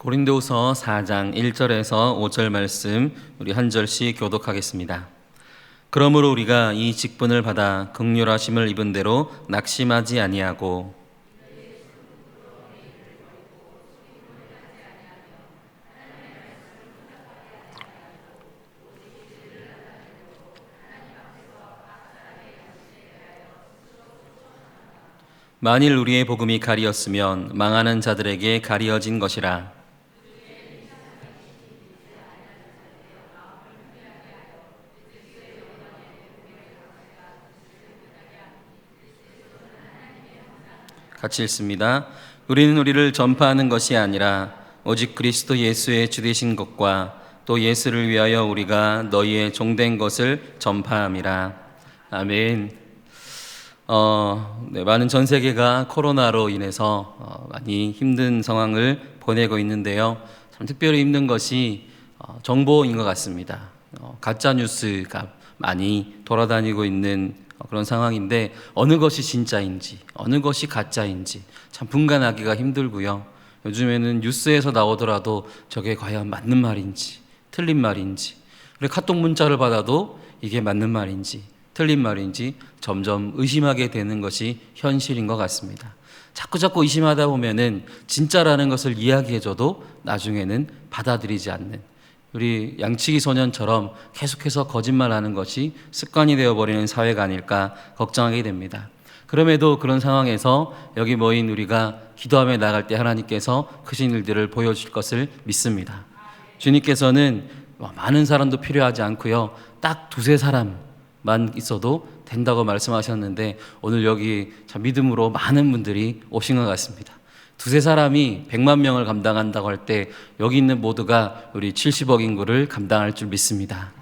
고린도서 4장 1절에서 5절 말씀 우리 한 절씩 교독하겠습니다. 그러므로 우리가 이 직분을 받아 극률하심을 입은 대로 낙심하지 아니하고 만일 우리의 복음이 가리었으면 망하는 자들에게 가리어진 것이라 같이 읽습니다. 우리는 우리를 전파하는 것이 아니라 오직 그리스도 예수의 주되신 것과 또 예수를 위하여 우리가 너희의 종된 것을 전파함이라. 아멘. 어, 네, 많은 전 세계가 코로나로 인해서 어, 많이 힘든 상황을 보내고 있는데요. 참 특별히 힘든 것이 어, 정보인 것 같습니다. 어, 가짜 뉴스가 많이 돌아다니고 있는 어, 그런 상황인데 어느 것이 진짜인지 어느 것이 가짜인지 참 분간하기가 힘들고요. 요즘에는 뉴스에서 나오더라도 저게 과연 맞는 말인지 틀린 말인지 그리고 카톡 문자를 받아도 이게 맞는 말인지 틀린 말인지 점점 의심하게 되는 것이 현실인 것 같습니다. 자꾸 자꾸 의심하다 보면은 진짜라는 것을 이야기해줘도 나중에는 받아들이지 않는 우리 양치기 소년처럼 계속해서 거짓말하는 것이 습관이 되어버리는 사회가 아닐까 걱정하게 됩니다. 그럼에도 그런 상황에서 여기 모인 우리가 기도하며 나갈 때 하나님께서 크신 일들을 보여줄 것을 믿습니다. 주님께서는 많은 사람도 필요하지 않고요. 딱 두세 사람만 있어도 된다고 말씀하셨는데 오늘 여기 참 믿음으로 많은 분들이 오신 것 같습니다. 두세 사람이 100만 명을 감당한다고 할 때 여기 있는 모두가 우리 70억 인구를 감당할 줄 믿습니다.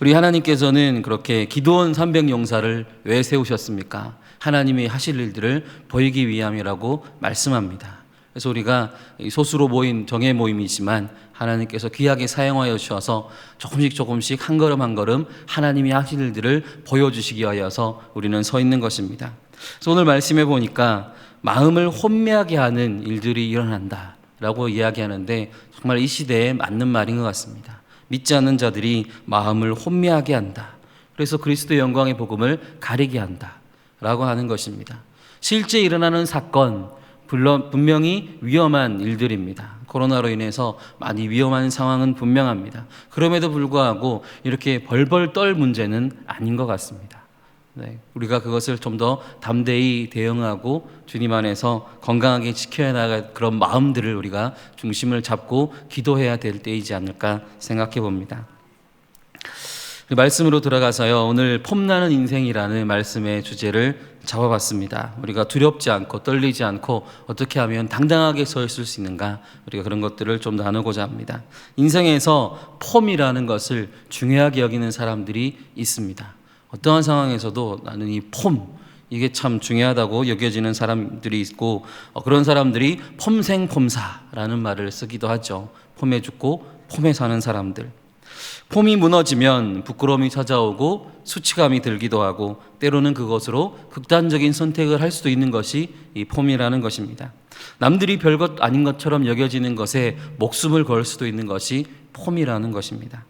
우리 하나님께서는 그렇게 기도원 300용사를 왜 세우셨습니까? 하나님이 하실 일들을 보이기 위함이라고 말씀합니다. 그래서 우리가 소수로 모인 정예 모임이지만 하나님께서 귀하게 사용하여 주셔서 조금씩 조금씩 한 걸음 한 걸음 하나님이 하실 일들을 보여주시기 위하여서 우리는 서 있는 것입니다. 그래서 오늘 말씀해 보니까 마음을 혼미하게 하는 일들이 일어난다 라고 이야기하는데 정말 이 시대에 맞는 말인 것 같습니다. 믿지 않는 자들이 마음을 혼미하게 한다. 그래서 그리스도의 영광의 복음을 가리게 한다 라고 하는 것입니다. 실제 일어나는 사건 분명히 위험한 일들입니다. 코로나로 인해서 많이 위험한 상황은 분명합니다. 그럼에도 불구하고 이렇게 벌벌 떨 문제는 아닌 것 같습니다. 네, 우리가 그것을 좀 더 담대히 대응하고 주님 안에서 건강하게 지켜야 나갈 그런 마음들을 우리가 중심을 잡고 기도해야 될 때이지 않을까 생각해 봅니다. 그 말씀으로 들어가서요. 오늘 폼나는 인생이라는 말씀의 주제를 잡아봤습니다. 우리가 두렵지 않고 떨리지 않고 어떻게 하면 당당하게 서 있을 수 있는가 우리가 그런 것들을 좀 나누고자 합니다. 인생에서 폼이라는 것을 중요하게 여기는 사람들이 있습니다. 어떠한 상황에서도 나는 이 폼, 이게 참 중요하다고 여겨지는 사람들이 있고 어, 그런 사람들이 폼생폼사라는 말을 쓰기도 하죠. 폼에 죽고 폼에 사는 사람들. 폼이 무너지면 부끄러움이 찾아오고 수치감이 들기도 하고 때로는 그것으로 극단적인 선택을 할 수도 있는 것이 이 폼이라는 것입니다. 남들이 별것 아닌 것처럼 여겨지는 것에 목숨을 걸 수도 있는 것이 폼이라는 것입니다.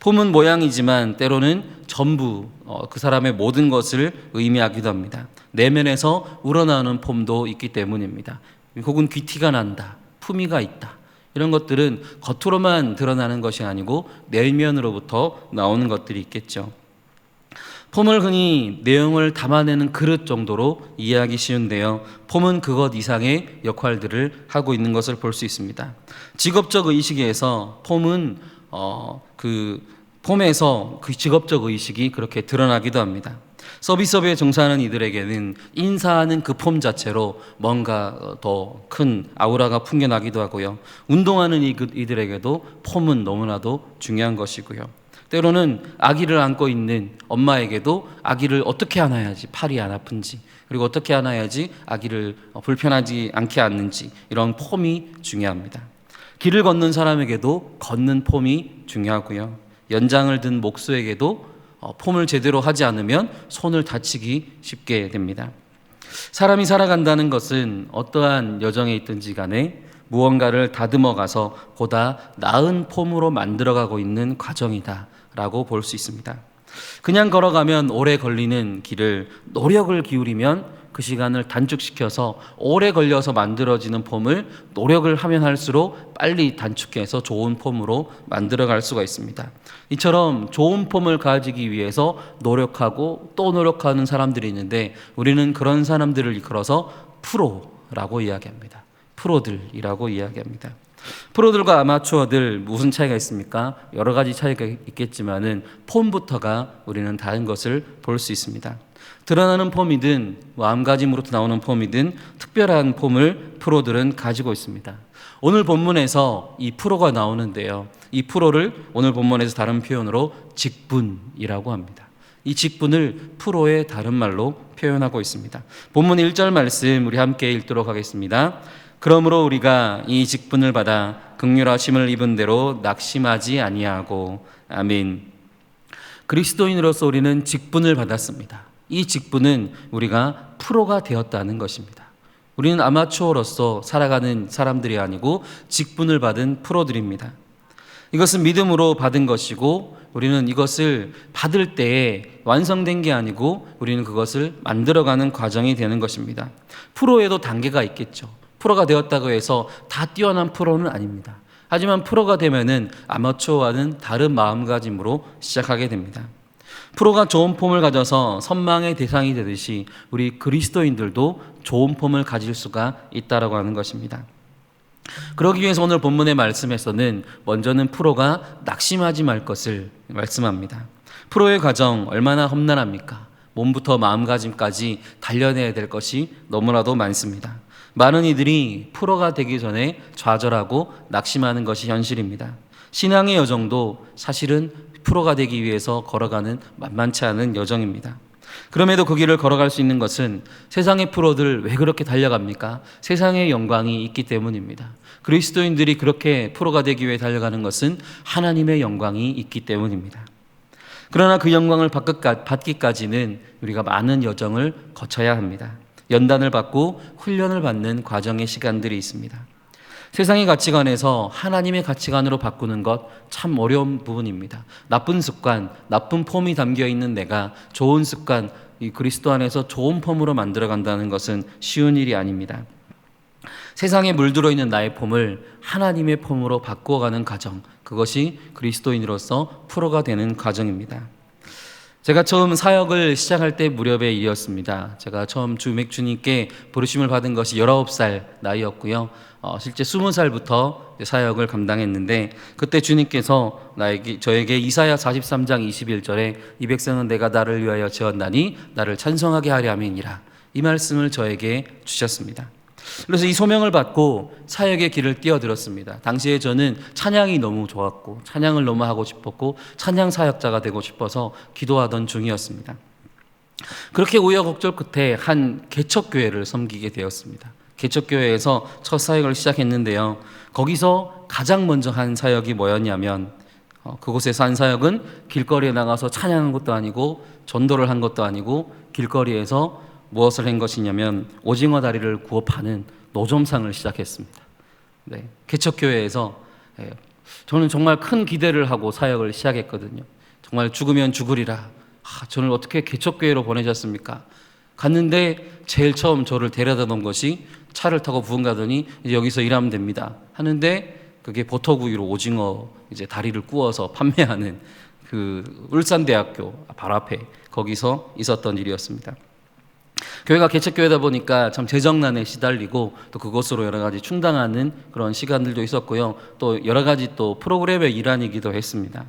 폼은 모양이지만 때로는 전부 어, 그 사람의 모든 것을 의미하기도 합니다. 내면에서 우러나오는 폼도 있기 때문입니다. 혹은 귀티가 난다, 품위가 있다. 이런 것들은 겉으로만 드러나는 것이 아니고 내면으로부터 나오는 것들이 있겠죠. 폼을 흔히 내용을 담아내는 그릇 정도로 이해하기 쉬운데요. 폼은 그것 이상의 역할들을 하고 있는 것을 볼 수 있습니다. 직업적 의식에서 폼은 어, 그 폼에서 그 직업적 의식이 그렇게 드러나기도 합니다. 서비스업에 종사하는 이들에게는 인사하는 그 폼 자체로 뭔가 더 큰 아우라가 풍겨나기도 하고요. 운동하는 이들에게도 폼은 너무나도 중요한 것이고요. 때로는 아기를 안고 있는 엄마에게도 아기를 어떻게 안아야지 팔이 안 아픈지 그리고 어떻게 안아야지 아기를 불편하지 않게 안는지 이런 폼이 중요합니다. 길을 걷는 사람에게도 걷는 폼이 중요하고요. 연장을 든 목수에게도 어, 폼을 제대로 하지 않으면 손을 다치기 쉽게 됩니다. 사람이 살아간다는 것은 어떠한 여정에 있든지 간에 무언가를 다듬어 가서 보다 나은 폼으로 만들어가고 있는 과정이다라고 볼 수 있습니다. 그냥 걸어가면 오래 걸리는 길을 노력을 기울이면 그 시간을 단축시켜서 오래 걸려서 만들어지는 폼을 노력을 하면 할수록 빨리 단축해서 좋은 폼으로 만들어갈 수가 있습니다. 이처럼 좋은 폼을 가지기 위해서 노력하고 또 노력하는 사람들이 있는데 우리는 그런 사람들을 이끌어서 프로라고 이야기합니다. 프로들이라고 이야기합니다. 프로들과 아마추어들 무슨 차이가 있습니까? 여러 가지 차이가 있겠지만은 폼부터가 우리는 다른 것을 볼 수 있습니다. 드러나는 폼이든 마음가짐으로부터 나오는 폼이든 특별한 폼을 프로들은 가지고 있습니다. 오늘 본문에서 이 프로가 나오는데요. 이 프로를 오늘 본문에서 다른 표현으로 직분이라고 합니다. 이 직분을 프로의 다른 말로 표현하고 있습니다. 본문 1절 말씀 우리 함께 읽도록 하겠습니다. 그러므로 우리가 이 직분을 받아 극률하심을 입은 대로 낙심하지 아니하고 아멘. 그리스도인으로서 우리는 직분을 받았습니다. 이 직분은 우리가 프로가 되었다는 것입니다. 우리는 아마추어로서 살아가는 사람들이 아니고 직분을 받은 프로들입니다. 이것은 믿음으로 받은 것이고 우리는 이것을 받을 때에 완성된 게 아니고 우리는 그것을 만들어가는 과정이 되는 것입니다. 프로에도 단계가 있겠죠. 프로가 되었다고 해서 다 뛰어난 프로는 아닙니다. 하지만 프로가 되면은 아마추어와는 다른 마음가짐으로 시작하게 됩니다. 프로가 좋은 폼을 가져서 선망의 대상이 되듯이 우리 그리스도인들도 좋은 폼을 가질 수가 있다라고 하는 것입니다. 그러기 위해서 오늘 본문의 말씀에서는 먼저는 프로가 낙심하지 말 것을 말씀합니다. 프로의 과정 얼마나 험난합니까? 몸부터 마음가짐까지 단련해야 될 것이 너무나도 많습니다. 많은 이들이 프로가 되기 전에 좌절하고 낙심하는 것이 현실입니다. 신앙의 여정도 사실은 프로가 되기 위해서 걸어가는 만만치 않은 여정입니다. 그럼에도 그 길을 걸어갈 수 있는 것은 세상의 프로들 왜 그렇게 달려갑니까? 세상의 영광이 있기 때문입니다. 그리스도인들이 그렇게 프로가 되기 위해 달려가는 것은 하나님의 영광이 있기 때문입니다. 그러나 그 영광을 받기까지는 우리가 많은 여정을 거쳐야 합니다. 연단을 받고 훈련을 받는 과정의 시간들이 있습니다. 세상의 가치관에서 하나님의 가치관으로 바꾸는 것 참 어려운 부분입니다. 나쁜 습관, 나쁜 폼이 담겨 있는 내가 좋은 습관, 이 그리스도 안에서 좋은 폼으로 만들어 간다는 것은 쉬운 일이 아닙니다. 세상에 물들어 있는 나의 폼을 하나님의 폼으로 바꾸어가는 과정, 그것이 그리스도인으로서 프로가 되는 과정입니다. 제가 처음 사역을 시작할 때 무렵의 일이었습니다. 제가 처음 주맥 주님께 부르심을 받은 것이 19살 나이였고요. 어, 실제 20살부터 사역을 감당했는데 그때 주님께서 나에게 저에게 이사야 43장 21절에 이 백성은 내가 나를 위하여 지었나니 나를 찬송하게 하려 함이니라. 이 말씀을 저에게 주셨습니다. 그래서 이 소명을 받고 사역의 길을 뛰어들었습니다. 당시에 저는 찬양이 너무 좋았고 찬양을 너무 하고 싶었고 찬양 사역자가 되고 싶어서 기도하던 중이었습니다. 그렇게 우여곡절 끝에 한 개척교회를 섬기게 되었습니다. 개척교회에서 첫 사역을 시작했는데요. 거기서 가장 먼저 한 사역이 뭐였냐면 어, 그곳에서 한 사역은 길거리에 나가서 찬양한 것도 아니고 전도를 한 것도 아니고 길거리에서 무엇을 한 것이냐면 오징어 다리를 구워 파는 노점상을 시작했습니다. 네, 개척교회에서 예, 저는 정말 큰 기대를 하고 사역을 시작했거든요. 정말 죽으면 죽으리라. 아, 저를 어떻게 개척교회로 보내셨습니까? 갔는데 제일 처음 저를 데려다 놓은 것이 차를 타고 부흥 가더니 이제 여기서 일하면 됩니다. 하는데 그게 버터구이로 오징어 이제 다리를 구워서 판매하는 그 울산대학교 바로 앞에 거기서 있었던 일이었습니다. 교회가 개척교회다 보니까 참 재정난에 시달리고 또 그것으로 여러 가지 충당하는 그런 시간들도 있었고요. 또 여러 가지 또 프로그램의 일환이기도 했습니다.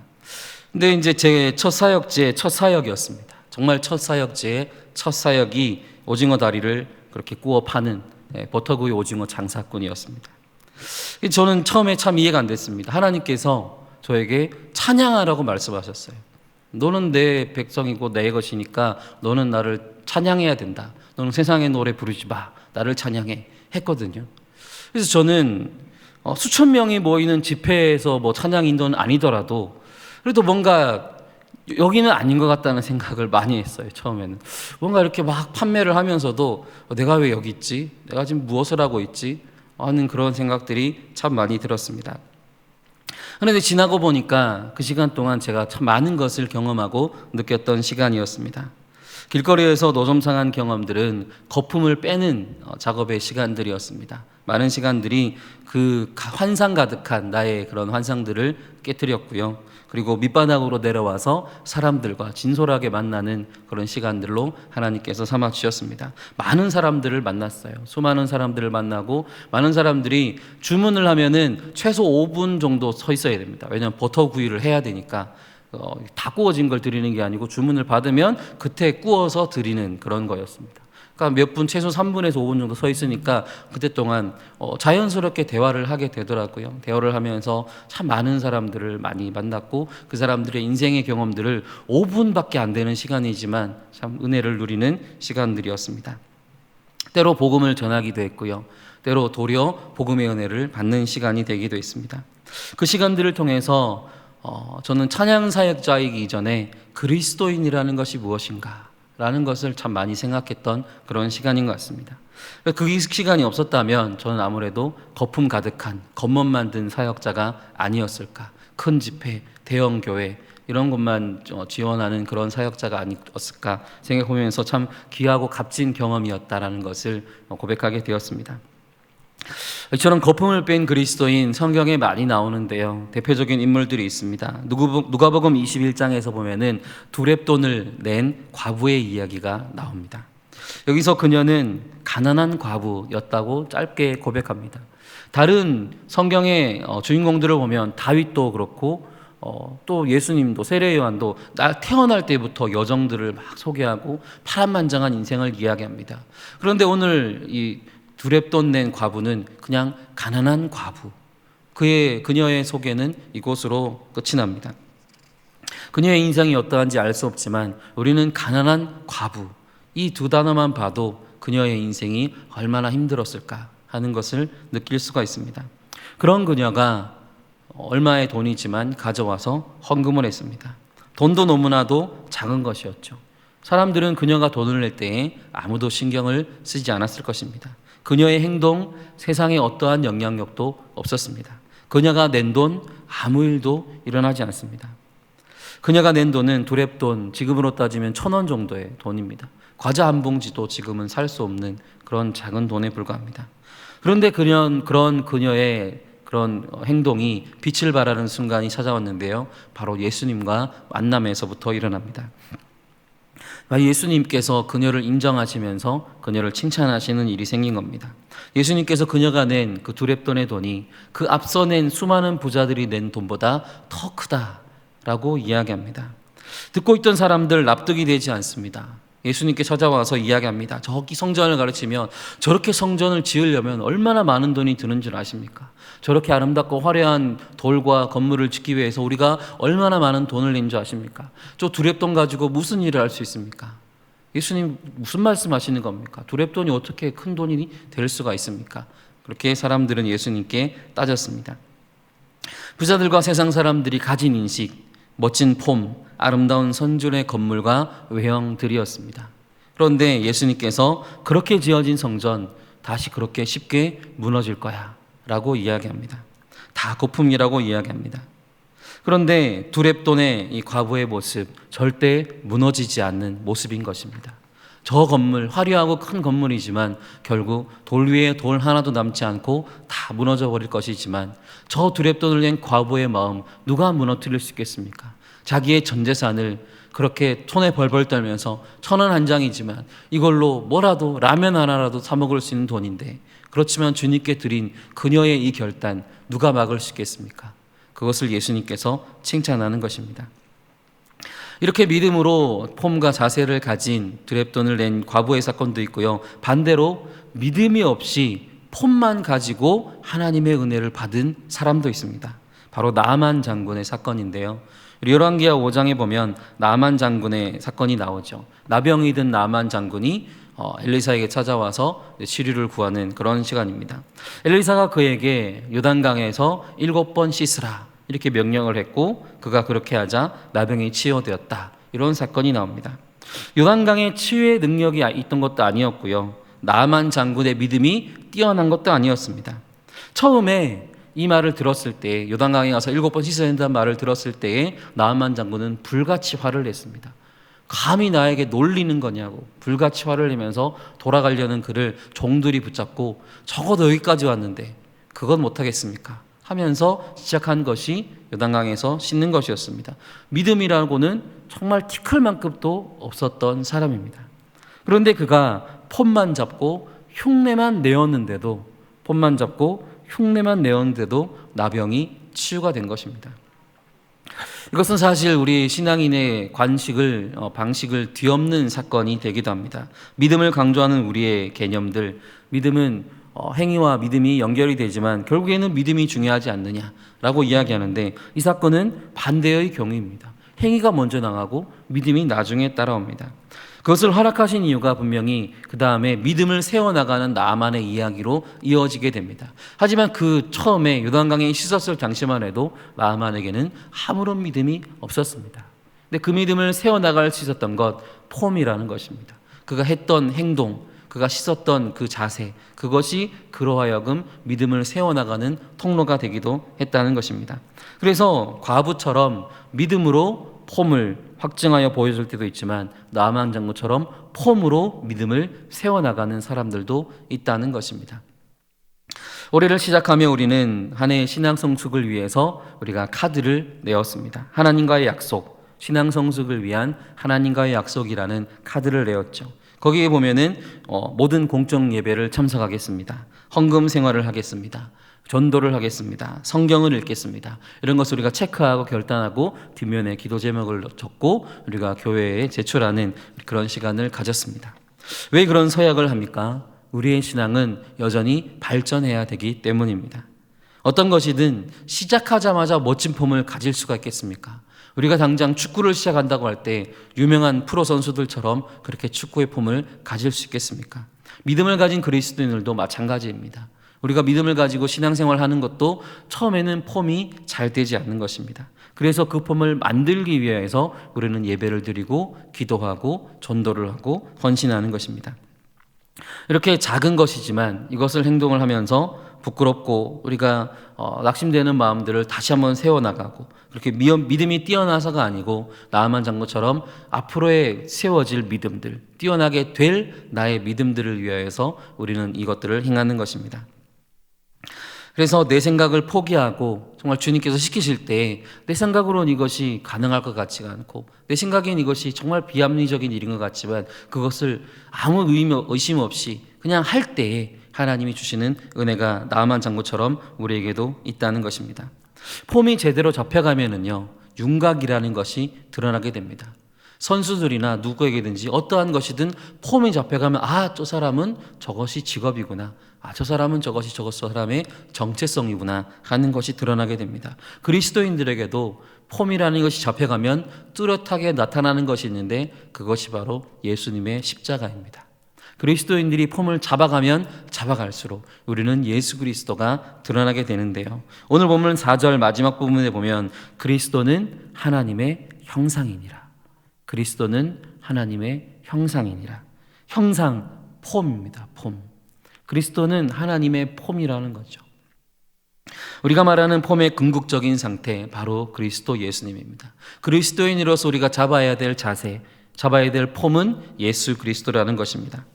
근데 이제 제 첫 사역제 첫 사역이었습니다. 정말 첫 사역제의 첫 사역이 오징어 다리를 그렇게 구워 파는 예, 버터구이 오징어 장사꾼이었습니다. 저는 처음에 참 이해가 안 됐습니다. 하나님께서 저에게 찬양하라고 말씀하셨어요. 너는 내 백성이고 내 것이니까 너는 나를 찬양해야 된다. 너는 세상의 노래 부르지 마. 나를 찬양해. 했거든요. 그래서 저는 어, 수천 명이 모이는 집회에서 뭐 찬양 인도는 아니더라도 그래도 뭔가 여기는 아닌 것 같다는 생각을 많이 했어요. 처음에는 뭔가 이렇게 막 판매를 하면서도 어, 내가 왜 여기 있지? 내가 지금 무엇을 하고 있지? 하는 그런 생각들이 참 많이 들었습니다. 그런데 지나고 보니까 그 시간 동안 제가 참 많은 것을 경험하고 느꼈던 시간이었습니다. 길거리에서 노점상한 경험들은 거품을 빼는 어, 작업의 시간들이었습니다. 많은 시간들이 그 환상 가득한 나의 그런 환상들을 깨뜨렸고요. 그리고 밑바닥으로 내려와서 사람들과 진솔하게 만나는 그런 시간들로 하나님께서 삼아 주셨습니다. 많은 사람들을 만났어요. 수많은 사람들을 만나고 많은 사람들이 주문을 하면은 최소 5분 정도 서 있어야 됩니다. 왜냐하면 버터 구이를 해야 되니까 어, 다 구워진 걸 드리는 게 아니고 주문을 받으면 그때 구워서 드리는 그런 거였습니다. 그러니까 몇 분 최소 3분에서 5분 정도 서 있으니까 그때 동안 어, 자연스럽게 대화를 하게 되더라고요. 대화를 하면서 참 많은 사람들을 많이 만났고 그 사람들의 인생의 경험들을 5분밖에 안 되는 시간이지만 참 은혜를 누리는 시간들이었습니다. 때로 복음을 전하기도 했고요. 때로 도리어 복음의 은혜를 받는 시간이 되기도 했습니다. 그 시간들을 통해서 어, 저는 찬양 사역자이기 이전에 그리스도인이라는 것이 무엇인가 라는 것을 참 많이 생각했던 그런 시간인 것 같습니다. 그 시간이 없었다면 저는 아무래도 거품 가득한 겉멋 만든 사역자가 아니었을까. 큰 집회, 대형 교회 이런 것만 지원하는 그런 사역자가 아니었을까 생각하면서 참 귀하고 값진 경험이었다라는 것을 고백하게 되었습니다. 이처럼 거품을 뺀 그리스도인 성경에 많이 나오는데요. 대표적인 인물들이 있습니다. 누가복음 21장에서 보면은 두랩돈을 낸 과부의 이야기가 나옵니다. 여기서 그녀는 가난한 과부였다고 짧게 고백합니다. 다른 성경의 어, 주인공들을 보면 다윗도 그렇고 어, 또 예수님도 세례 요한도 날 태어날 때부터 여정들을 막 소개하고 파란만장한 인생을 이야기합니다. 그런데 오늘 이 두랩돈 낸 과부는 그냥 가난한 과부. 그의 그녀의 소개는 이곳으로 끝이 납니다. 그녀의 인생이 어떠한지 알 수 없지만 우리는 가난한 과부 이 두 단어만 봐도 그녀의 인생이 얼마나 힘들었을까 하는 것을 느낄 수가 있습니다. 그런 그녀가 얼마의 돈이지만 가져와서 헌금을 했습니다. 돈도 너무나도 작은 것이었죠. 사람들은 그녀가 돈을 낼 때에 아무도 신경을 쓰지 않았을 것입니다. 그녀의 행동, 세상에 어떠한 영향력도 없었습니다. 그녀가 낸 돈, 아무 일도 일어나지 않습니다. 그녀가 낸 돈은 두랩돈, 지금으로 따지면 천 원 정도의 돈입니다. 과자 한 봉지도 지금은 살 수 없는 그런 작은 돈에 불과합니다. 그런데 그녀, 그런 그녀의 그런 행동이 빛을 발하는 순간이 찾아왔는데요. 바로 예수님과 만남에서부터 일어납니다. 예수님께서 그녀를 인정하시면서 그녀를 칭찬하시는 일이 생긴 겁니다. 예수님께서 그녀가 낸 그 두랩돈의 돈이 그 앞서 낸 수많은 부자들이 낸 돈보다 더 크다라고 이야기합니다. 듣고 있던 사람들 납득이 되지 않습니다. 예수님께 찾아와서 이야기합니다. 저기 성전을 가르치면 저렇게 성전을 지으려면 얼마나 많은 돈이 드는 줄 아십니까? 저렇게 아름답고 화려한 돌과 건물을 짓기 위해서 우리가 얼마나 많은 돈을 낸 줄 아십니까? 저 두랩돈 가지고 무슨 일을 할 수 있습니까? 예수님 무슨 말씀 하시는 겁니까? 두랩돈이 어떻게 큰 돈이 될 수가 있습니까? 그렇게 사람들은 예수님께 따졌습니다. 부자들과 세상 사람들이 가진 인식, 멋진 폼, 아름다운 선줄의 건물과 외형들이었습니다. 그런데 예수님께서 그렇게 지어진 성전 다시 그렇게 쉽게 무너질 거야. 라고 이야기합니다. 다 거품이라고 이야기합니다. 그런데 두랩돈의 이 과부의 모습 절대 무너지지 않는 모습인 것입니다. 저 건물 화려하고 큰 건물이지만 결국 돌 위에 돌 하나도 남지 않고 다 무너져 버릴 것이지만 저 두랩돈을 낸 과부의 마음 누가 무너뜨릴 수 있겠습니까? 자기의 전 재산을 그렇게 손에 벌벌 떨면서 천 원 한 장이지만 이걸로 뭐라도 라면 하나라도 사 먹을 수 있는 돈인데 그렇지만 주님께 드린 그녀의 이 결단 누가 막을 수 있겠습니까? 그것을 예수님께서 칭찬하는 것입니다. 이렇게 믿음으로 폼과 자세를 가진 드랩돈을 낸 과부의 사건도 있고요. 반대로 믿음이 없이 폼만 가지고 하나님의 은혜를 받은 사람도 있습니다. 바로 나만 장군의 사건인데요. 열왕기하 5장에 보면 나만 장군의 사건이 나오죠. 나병이 든 나만 장군이 어, 엘리사에게 찾아와서 치료를 구하는 그런 시간입니다. 엘리사가 그에게 요단강에서 일곱 번 씻으라 이렇게 명령을 했고 그가 그렇게 하자 나병이 치유되었다 이런 사건이 나옵니다. 요단강에 치유의 능력이 있던 것도 아니었고요. 나만 장군의 믿음이 뛰어난 것도 아니었습니다. 처음에 이 말을 들었을 때 요단강에 가서 일곱 번 씻어야 된다는 말을 들었을 때에 나만만 장군은 불같이 화를 냈습니다. 감히 나에게 놀리는 거냐고 불같이 화를 내면서 돌아가려는 그를 종들이 붙잡고 적어도 여기까지 왔는데 그건 못하겠습니까? 하면서 시작한 것이 요단강에서 씻는 것이었습니다. 믿음이라고는 정말 티클만큼도 없었던 사람입니다. 그런데 그가 폰만 잡고 흉내만 내었는데도 폰만 잡고 흉내만 내었는데도 나병이 치유가 된 것입니다. 이것은 사실 우리 신앙인의 관식을 어, 방식을 뒤엎는 사건이 되기도 합니다. 믿음을 강조하는 우리의 개념들, 믿음은 어, 행위와 믿음이 연결이 되지만 결국에는 믿음이 중요하지 않느냐라고 이야기하는데 이 사건은 반대의 경우입니다. 행위가 먼저 나가고 믿음이 나중에 따라옵니다. 그것을 허락하신 이유가 분명히 그 다음에 믿음을 세워나가는 나만의 이야기로 이어지게 됩니다. 하지만 그 처음에 요단강에 씻었을 당시만 해도 나만에게는 아무런 믿음이 없었습니다. 근데 그 믿음을 세워나갈 수 있었던 것, 폼이라는 것입니다. 그가 했던 행동, 그가 씻었던 그 자세, 그것이 그로 하여금 믿음을 세워나가는 통로가 되기도 했다는 것입니다. 그래서 과부처럼 믿음으로 폼을 확증하여 보여줄 때도 있지만 나만 장구처럼 폼으로 믿음을 세워나가는 사람들도 있다는 것입니다. 올해를 시작하며 우리는 한 해의 신앙 성숙을 위해서 우리가 카드를 내었습니다. 하나님과의 약속, 신앙 성숙을 위한 하나님과의 약속이라는 카드를 내었죠. 거기에 보면은 어, 모든 공적 예배를 참석하겠습니다. 헌금 생활을 하겠습니다. 전도를 하겠습니다. 성경을 읽겠습니다. 이런 것을 우리가 체크하고 결단하고 뒷면에 기도 제목을 적고 우리가 교회에 제출하는 그런 시간을 가졌습니다. 왜 그런 서약을 합니까? 우리의 신앙은 여전히 발전해야 되기 때문입니다. 어떤 것이든 시작하자마자 멋진 폼을 가질 수가 있겠습니까? 우리가 당장 축구를 시작한다고 할 때 유명한 프로 선수들처럼 그렇게 축구의 폼을 가질 수 있겠습니까? 믿음을 가진 그리스도인들도 마찬가지입니다. 우리가 믿음을 가지고 신앙생활 하는 것도 처음에는 폼이 잘 되지 않는 것입니다. 그래서 그 폼을 만들기 위해서 우리는 예배를 드리고 기도하고 전도를 하고 헌신하는 것입니다. 이렇게 작은 것이지만 이것을 행동을 하면서 부끄럽고 우리가 어, 낙심되는 마음들을 다시 한번 세워나가고 그렇게 믿음이 뛰어나서가 아니고 나만 장고처럼 앞으로의 세워질 믿음들 뛰어나게 될 나의 믿음들을 위하여서 우리는 이것들을 행하는 것입니다. 그래서 내 생각을 포기하고 정말 주님께서 시키실 때 내 생각으로는 이것이 가능할 것 같지가 않고 내 생각엔 이것이 정말 비합리적인 일인 것 같지만 그것을 아무 의심 없이 그냥 할 때에 하나님이 주시는 은혜가 나만 장구처럼 우리에게도 있다는 것입니다. 폼이 제대로 접혀가면은요, 윤곽이라는 것이 드러나게 됩니다. 선수들이나 누구에게든지 어떠한 것이든 폼이 잡혀가면 아, 저 사람은 저것이 직업이구나. 아, 저 사람은 저것이 저것 사람의 정체성이구나 하는 것이 드러나게 됩니다. 그리스도인들에게도 폼이라는 것이 잡혀가면 뚜렷하게 나타나는 것이 있는데 그것이 바로 예수님의 십자가입니다. 그리스도인들이 폼을 잡아가면 잡아갈수록 우리는 예수 그리스도가 드러나게 되는데요. 오늘 보면 4절 마지막 부분에 보면 그리스도는 하나님의 형상이니라. 그리스도는 하나님의 형상이니라. 형상, 폼입니다. 폼. 그리스도는 하나님의 폼이라는 거죠. 우리가 말하는 폼의 궁극적인 상태, 바로 그리스도 예수님입니다. 그리스도인으로서 우리가 잡아야 될 자세, 잡아야 될 폼은 예수 그리스도라는 것입니다.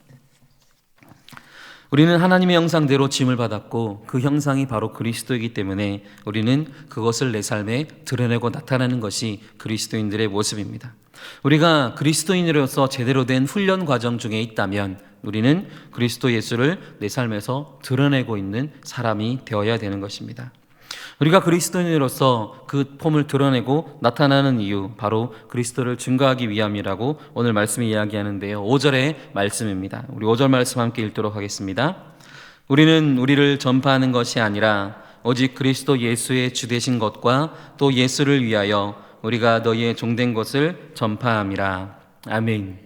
우리는 하나님의 형상대로 짐을 받았고 그 형상이 바로 그리스도이기 때문에 우리는 그것을 내 삶에 드러내고 나타내는 것이 그리스도인들의 모습입니다. 우리가 그리스도인으로서 제대로 된 훈련 과정 중에 있다면 우리는 그리스도 예수를 내 삶에서 드러내고 있는 사람이 되어야 되는 것입니다. 우리가 그리스도인으로서 그 폼을 드러내고 나타나는 이유 바로 그리스도를 증거하기 위함이라고 오늘 말씀이 이야기하는데요. 5절의 말씀입니다. 우리 5절 말씀 함께 읽도록 하겠습니다. 우리는 우리를 전파하는 것이 아니라 오직 그리스도 예수의 주 되신 것과 또 예수를 위하여 우리가 너희의 종된 것을 전파함이라. 아멘.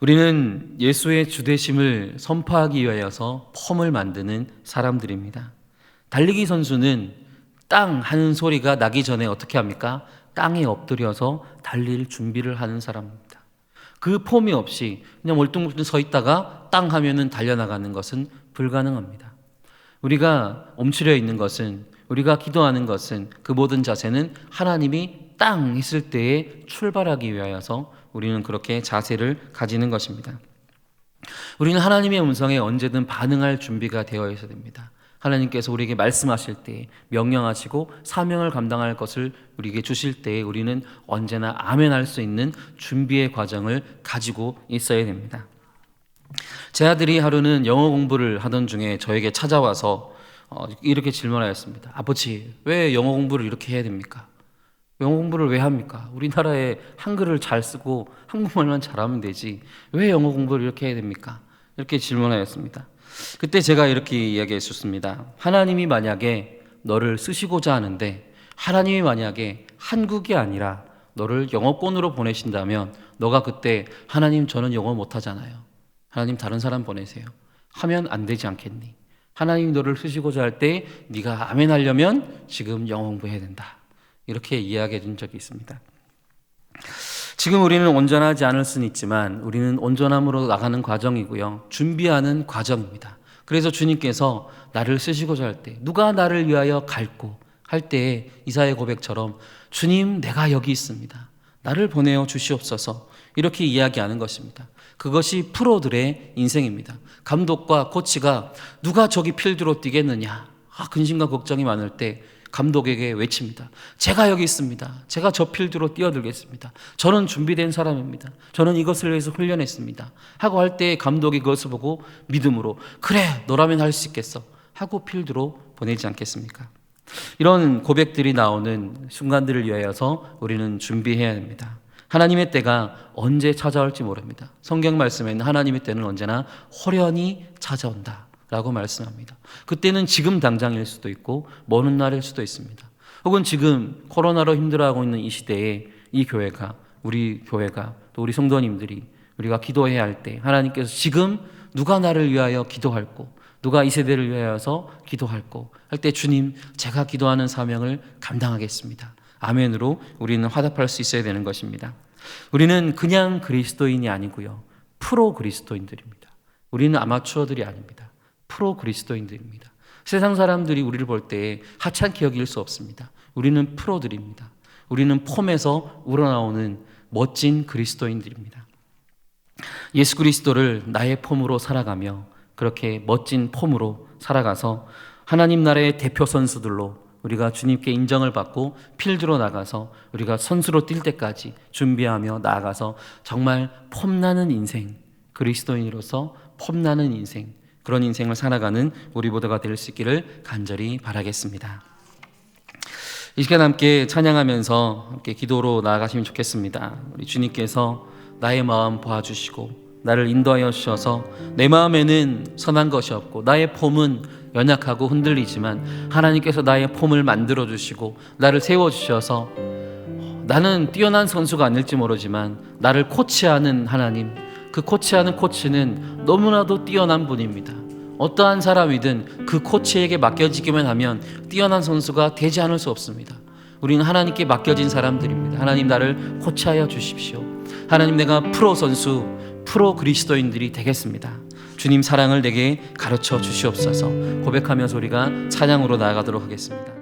우리는 예수의 주되심을 선포하기 위하여서 펌을 만드는 사람들입니다. 달리기 선수는 땅 하는 소리가 나기 전에 어떻게 합니까? 땅에 엎드려서 달릴 준비를 하는 사람입니다. 그 폼이 없이 그냥 멀뚱멀뚱 서 있다가 땅 하면은 달려나가는 것은 불가능합니다. 우리가 멈추려 있는 것은 우리가 기도하는 것은 그 모든 자세는 하나님이 땅 했을 때에 출발하기 위하여서 우리는 그렇게 자세를 가지는 것입니다. 우리는 하나님의 음성에 언제든 반응할 준비가 되어 있어야 됩니다. 하나님께서 우리에게 말씀하실 때 명령하시고 사명을 감당할 것을 우리에게 주실 때 우리는 언제나 아멘할 수 있는 준비의 과정을 가지고 있어야 됩니다. 제 아들이 하루는 영어 공부를 하던 중에 저에게 찾아와서 어, 이렇게 질문하였습니다. 아버지, 왜 영어 공부를 이렇게 해야 됩니까? 영어 공부를 왜 합니까? 우리나라에 한글을 잘 쓰고 한국말만 잘하면 되지. 왜 영어 공부를 이렇게 해야 됩니까? 이렇게 질문하였습니다. 그때 제가 이렇게 이야기했었습니다. 하나님이 만약에 너를 쓰시고자 하는데 하나님이 만약에 한국이 아니라 너를 영어권으로 보내신다면 너가 그때 하나님 저는 영어 못하잖아요. 하나님 다른 사람 보내세요. 하면 안 되지 않겠니? 하나님 너를 쓰시고자 할 때 네가 아멘 하려면 지금 영어 공부해야 된다. 이렇게 이야기해 준 적이 있습니다. 지금 우리는 온전하지 않을 수는 있지만 우리는 온전함으로 나가는 과정이고요. 준비하는 과정입니다. 그래서 주님께서 나를 쓰시고자 할 때, 누가 나를 위하여 갈고 할때 이사의 고백처럼 주님 내가 여기 있습니다. 나를 보내어 주시옵소서 이렇게 이야기하는 것입니다. 그것이 프로들의 인생입니다. 감독과 코치가 누가 저기 필드로 뛰겠느냐, 아, 근심과 걱정이 많을 때 감독에게 외칩니다. 제가 여기 있습니다. 제가 저 필드로 뛰어들겠습니다. 저는 준비된 사람입니다. 저는 이것을 위해서 훈련했습니다. 하고 할 때 감독이 그것을 보고 믿음으로 그래 너라면 할 수 있겠어 하고 필드로 보내지 않겠습니까? 이런 고백들이 나오는 순간들을 위하여서 우리는 준비해야 됩니다. 하나님의 때가 언제 찾아올지 모릅니다. 성경 말씀에는 하나님의 때는 언제나 호련히 찾아온다. 라고 말씀합니다. 그때는 지금 당장일 수도 있고, 먼 훗날일 수도 있습니다. 혹은 지금 코로나로 힘들어하고 있는 이 시대에 이 교회가, 우리 교회가, 또 우리 성도님들이 우리가 기도해야 할 때, 하나님께서 지금 누가 나를 위하여 기도할고, 누가 이 세대를 위하여서 기도할고, 할 때 주님, 제가 기도하는 사명을 감당하겠습니다. 아멘으로 우리는 화답할 수 있어야 되는 것입니다. 우리는 그냥 그리스도인이 아니고요. 프로 그리스도인들입니다. 우리는 아마추어들이 아닙니다. 프로 그리스도인들입니다. 세상 사람들이 우리를 볼 때 하찮게 여길 수 없습니다. 우리는 프로들입니다. 우리는 폼에서 우러나오는 멋진 그리스도인들입니다. 예수 그리스도를 나의 폼으로 살아가며 그렇게 멋진 폼으로 살아가서 하나님 나라의 대표 선수들로 우리가 주님께 인정을 받고 필드로 나가서 우리가 선수로 뛸 때까지 준비하며 나아가서 정말 폼나는 인생, 그리스도인으로서 폼나는 인생, 그런 인생을 살아가는 우리 모두가 될 수 있기를 간절히 바라겠습니다. 이 시간 함께 찬양하면서 함께 기도로 나아가시면 좋겠습니다. 우리 주님께서 나의 마음 보아주시고 나를 인도하여 주셔서 내 마음에는 선한 것이 없고 나의 폼은 연약하고 흔들리지만 하나님께서 나의 폼을 만들어 주시고 나를 세워 주셔서 나는 뛰어난 선수가 아닐지 모르지만 나를 코치하는 하나님 그 코치하는 코치는 너무나도 뛰어난 분입니다. 어떠한 사람이든 그 코치에게 맡겨지기만 하면 뛰어난 선수가 되지 않을 수 없습니다. 우리는 하나님께 맡겨진 사람들입니다. 하나님 나를 코치하여 주십시오. 하나님 내가 프로 선수, 프로 그리스도인들이 되겠습니다. 주님 사랑을 내게 가르쳐 주시옵소서 고백하면서 우리가 찬양으로 나아가도록 하겠습니다.